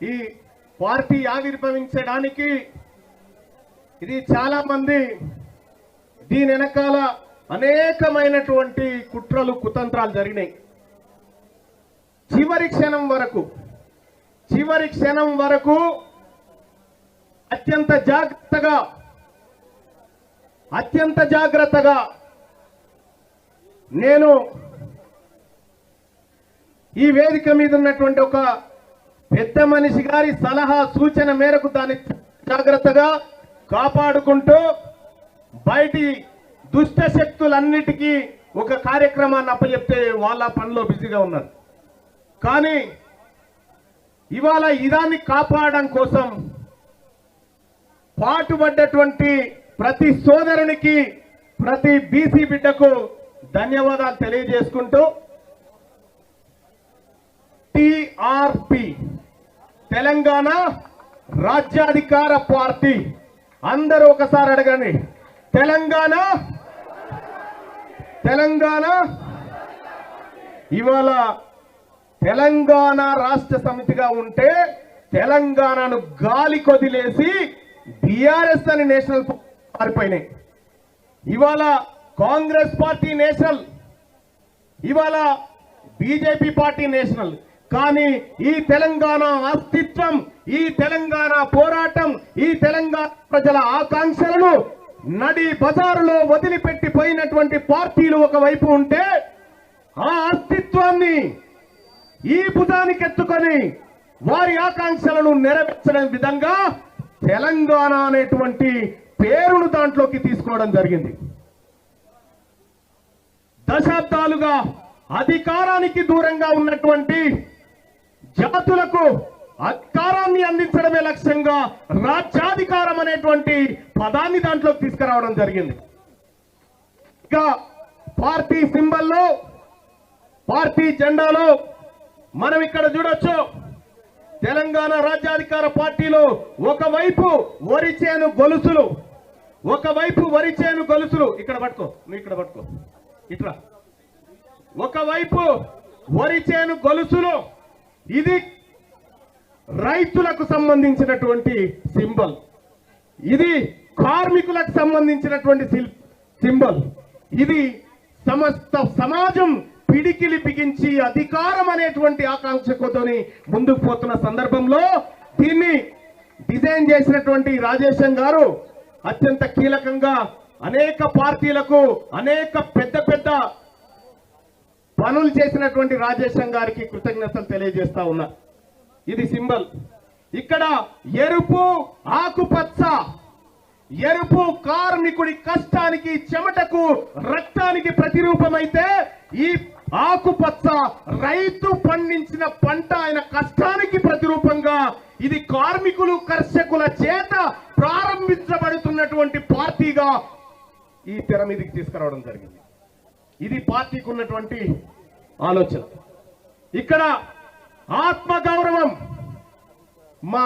ఈ పార్టీ ఆవిర్భవించడానికి ఇది చాలా మంది దీని వెనకాల అనేకమైనటువంటి కుట్రలు కుతంత్రాలు జరిగినాయి. చివరి క్షణం వరకు చివరి క్షణం వరకు అత్యంత జాగ్రత్తగా అత్యంత జాగ్రత్తగా నేను ఈ వేదిక మీద ఉన్నటువంటి ఒక పెద్ద మనిషి గారి సలహా సూచన మేరకు దాన్ని జాగ్రత్తగా కాపాడుకుంటూ బయటి దుష్ట శక్తులన్నిటికీ ఒక కార్యక్రమాన్ని అప్పచెప్తే వాళ్ళ పనిలో బిజీగా ఉన్నారు. కానీ ఇవాళ ఇదాన్ని కాపాడడం కోసం పాటుపడ్డటువంటి ప్రతి సోదరునికి ప్రతి బీసీ బిడ్డకు ధన్యవాదాలు తెలియజేసుకుంటూ టిఆర్పి తెలంగాణ రాజ్యాధికార పార్టీ. అందరూ ఒకసారి అడగండి. తెలంగాణ? తెలంగాణ? ఇవాళ తెలంగాణ రాష్ట్ర సమితిగా ఉంటే తెలంగాణను గాలి కొదిలేసి బీఆర్ఎస్ అని నేషనల్ మారిపోయినాయి. ఇవాళ కాంగ్రెస్ పార్టీ నేషనల్. ఇవాళ బీజేపీ పార్టీ నేషనల్. కానీ ఈ తెలంగాణ అస్తిత్వం ఈ తెలంగాణ పోరాటం ఈ తెలంగాణ ప్రజల ఆకాంక్షలను నడి బజారులో వదిలిపెట్టి పోయినటువంటి పార్టీలు ఒకవైపు ఉంటే ఆ అస్తిత్వాన్ని ఈ భుజానికి ఎత్తుకొని వారి ఆకాంక్షలను నెరవేర్చడం విధంగా తెలంగాణ అనేటువంటి పేరును దాంట్లోకి తీసుకోవడం జరిగింది. దశాబ్దాలుగా అధికారానికి దూరంగా ఉన్నటువంటి జాతులకు అధికారాన్ని అందించడమే లక్ష్యంగా రాజ్యాధికారం అనేటువంటి పదాన్ని దాంట్లోకి తీసుకురావడం జరిగింది. ఇంకా పార్టీ సింబల్లో పార్టీ జెండాలో మనం ఇక్కడ చూడొచ్చు తెలంగాణ రాజ్యాధికార పార్టీలో ఒకవైపు వరిచేను గొలుసులు ఒకవైపు వరిచేను గొలుసులు. ఇక్కడ పట్టుకో నువ్వు ఇక్కడ పట్టుకో ఇట్లా ఒకవైపు వరిచేను గొలుసులు ఇది రైతులకు సంబంధించినటువంటి సింబల్. ఇది కార్మికులకు సంబంధించినటువంటి సిల్- సింబల్. ఇది సమస్త సమాజం పిడికిలి బిగించి అధికారం అనేటువంటి ఆకాంక్షతోని ముందుకు పోతున్న సందర్భంలో దీన్ని డిజైన్ చేసినటువంటి రాజేశం గారు అత్యంత కీలకంగా అనేక పార్టీలకు అనేక పెద్ద పెద్ద పనులు చేసినటువంటి రాజేశం గారికి కృతజ్ఞతలు తెలియజేస్తా ఉన్నా. ఇది సింబల్. ఇక్కడ ఎరుపు ఆకుపచ్చ ఎరుపు కార్మికుడి కష్టానికి చెమటకు రక్తానికి ప్రతిరూపమైతే ఈ ఆకుపచ్చ రైతు పండించిన పంట ఆయన కష్టానికి ప్రతిరూపంగా ఇది కార్మికులు కర్షకుల చేత ప్రారంభించబడుతున్నటువంటి పార్టీగా ఈ తెర మీదకి తీసుకురావడం జరిగింది. ఇది పార్టీకి ఉన్నటువంటి ఆలోచన. ఇక్కడ ఆత్మగౌరవం. మా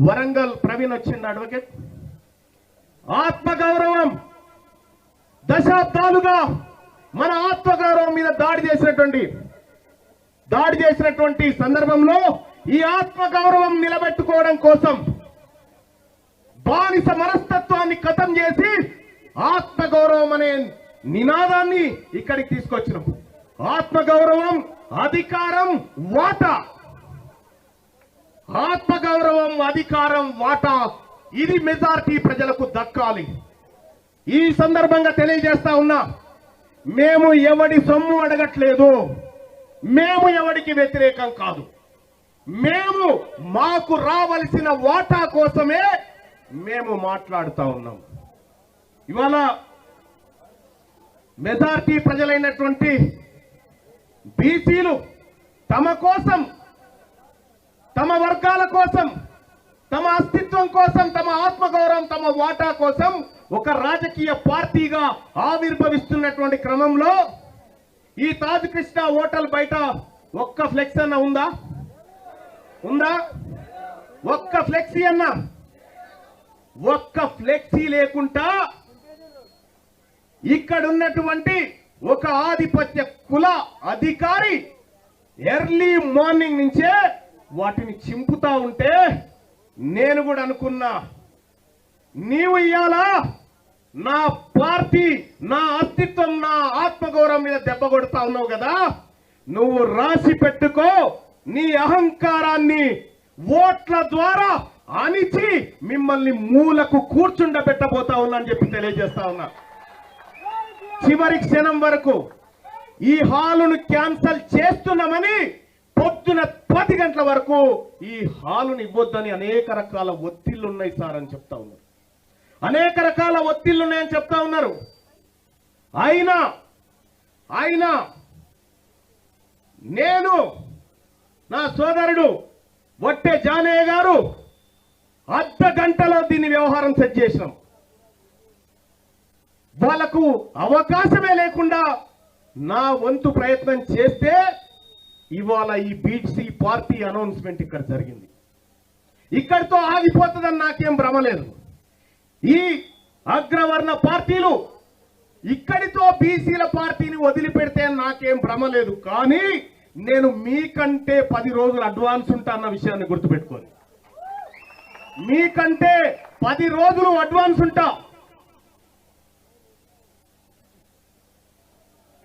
వరంగల్ ప్రవీణ్ వచ్చింది అడ్వకేట్ ఆత్మగౌరవం. దశాబ్దాలుగా మన ఆత్మగౌరవం మీద దాడి చేసినటువంటి దాడి చేసినటువంటి సందర్భంలో ఈ ఆత్మగౌరవం నిలబెట్టుకోవడం కోసం బానిస మనస్తత్వాన్ని కథం చేసి ఆత్మగౌరవం అనే నినాదాన్ని ఇక్కడికి తీసుకొచ్చినాం. ఆత్మగౌరవం అధికారం వాటా. ఆత్మగౌరవం అధికారం వాటా ఇది మెజార్టీ ప్రజలకు దక్కాలి. ఈ సందర్భంగా తెలియజేస్తా ఉన్నా మేము ఎవడి సొమ్ము అడగట్లేదు. మేము ఎవడికి వ్యతిరేకం కాదు. మేము మాకు రావలసిన వాటా కోసమే మేము మాట్లాడుతా ఉన్నాం. ఇవాళ మెజార్టీ ప్రజలైనటువంటి బీసీలు తమ కోసం తమ వర్గాల కోసం తమ అస్తిత్వం కోసం తమ ఆత్మగౌరవం తమ వాటా కోసం ఒక రాజకీయ పార్టీగా ఆవిర్భవిస్తున్నటువంటి క్రమంలో ఈ తాజ్ కృష్ణ హోటల్ బయట ఒక్క ఫ్లెక్స్ అన్న ఉందా? ఉందా? ఒక్క ఫ్లెక్సీ అన్న? ఒక్క ఫ్లెక్సీ లేకుండా ఇక్కడ ఉన్నటువంటి ఒక ఆధిపత్య కుల అధికారి ఎర్లీ మార్నింగ్ నుంచే వాటిని చింపుతా ఉంటే నేను కూడా అనుకున్నా నీవు ఇయ్యాలా? నా పార్టీ నా అస్తిత్వం నా ఆత్మగౌరవం మీద దెబ్బ కొడతా ఉన్నావు కదా? నువ్వు రాసి పెట్టుకో నీ అహంకారాన్ని ఓట్ల ద్వారా అణిచి మిమ్మల్ని మూలకు కూర్చుండబెట్టబోతా ఉన్నా అని చెప్పి తెలియజేస్తా ఉన్నా. చివరి క్షణం వరకు ఈ హాలును క్యాన్సల్ చేస్తున్నామని పొద్దున పది గంటల వరకు ఈ హాలును ఇవ్వొద్దని అనేక రకాల ఒత్తిళ్ళు ఉన్నాయి సార్ అని చెప్తా ఉన్నారు. అనేక రకాల ఒత్తిళ్ళు ఉన్నాయని చెప్తా ఉన్నారు. అయినా అయినా నేను నా సోదరుడు వట్టే జానయ్య గారు అర్ధ గంటలో దీన్ని వ్యవహారం సెట్ చేసినాం. వాళ్ళకు అవకాశమే లేకుండా నా వంతు ప్రయత్నం చేస్తే ఇవాళ ఈ బీట్సీ పార్టీ అనౌన్స్మెంట్ ఇక్కడ జరిగింది. ఇక్కడితో ఆగిపోతుందని నాకేం భ్రమ లేదు. ఈ అగ్రవర్ణ పార్టీలు ఇక్కడితో బీసీల పార్టీని వదిలిపెడితే నాకేం భ్రమ లేదు. కానీ నేను మీకంటే పది రోజులు అడ్వాన్స్ ఉంటా అన్న విషయాన్ని గుర్తుపెట్టుకోండి. మీకంటే పది రోజులు అడ్వాన్స్ ఉంటా.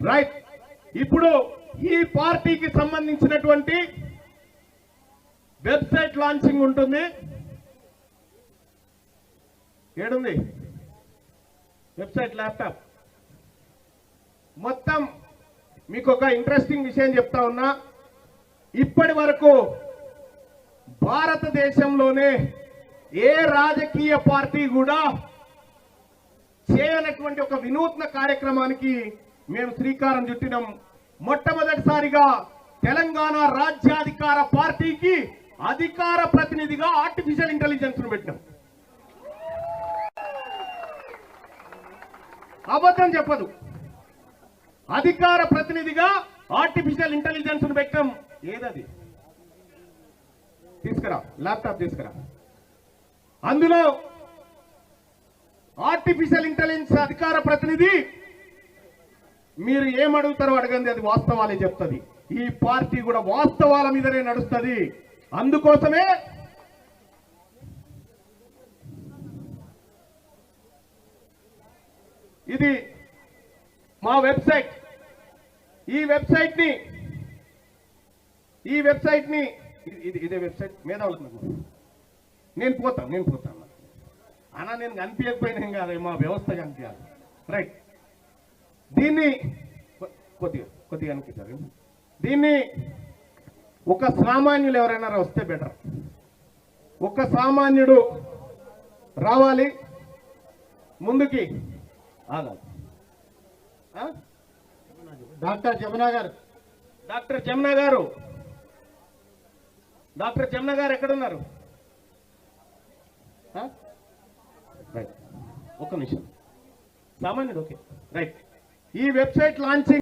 రైట్ ఇప్పుడు ఈ పార్టీకి సంబంధించినటువంటి వెబ్సైట్ లాంచింగ్ ఉంటుంది. ఏడుంది? Website laptop. మొత్తం మీకు ఒక ఇంట్రెస్టింగ్ విషయం చెప్తా ఉన్నా. ఇప్పటి వరకు భారతదేశంలోనే ఏ రాజకీయ పార్టీ కూడా చేయనటువంటి ఒక వినూత్న కార్యక్రమానికి మేము శ్రీకారం చుట్టినాం. మొట్టమొదటిసారిగా తెలంగాణ రాజ్యాధికార పార్టీకి అధికార ప్రతినిధిగా ఆర్టిఫిషియల్ ఇంటెలిజెన్స్ను పెట్టినాం. అబద్ధం చెప్పదు. అధికార ప్రతినిధిగా ఆర్టిఫిషియల్ ఇంటెలిజెన్స్ను పెట్టాం ఏదది? తీసుకురా ల్యాప్టాప్ తీసుకురా. అందులో ఆర్టిఫిషియల్ ఇంటెలిజెన్స్ అధికార ప్రతినిధి మీరు ఏమడుగుతారో అడగండి అది వాస్తవాలే చెప్తుంది. ఈ పార్టీ కూడా వాస్తవాల మీదనే నడుస్తుంది. అందుకోసమే ఇది మా వెబ్సైట్. ఈ వెబ్సైట్ని ఈ వెబ్సైట్ని ఇది- ఇదే వెబ్సైట్ మేధావులకు నేను పోతాను నేను పోతాను అన్నా. నేను కనిపించకపోయినా కాదు మా వ్యవస్థ కనిపించాలి. రైట్. దీన్ని కొద్దిగా కొద్దిగా అనిపించారు దీన్ని ఒక సామాన్యులు ఎవరైనా వస్తే బెటర్. ఒక సామాన్యుడు రావాలి ముందుకి ఆగాలి. ఆ? డాక్టర్ జమునా గారు. డాక్టర్ జమున గారు. డాక్టర్ జమున గారు ఎక్కడున్నారు? ఆ? రైట్. ఒక్క నిమిషం. సామాన్యుడు ఓకే. రైట్. ఈ వెబ్సైట్ లాంచింగ్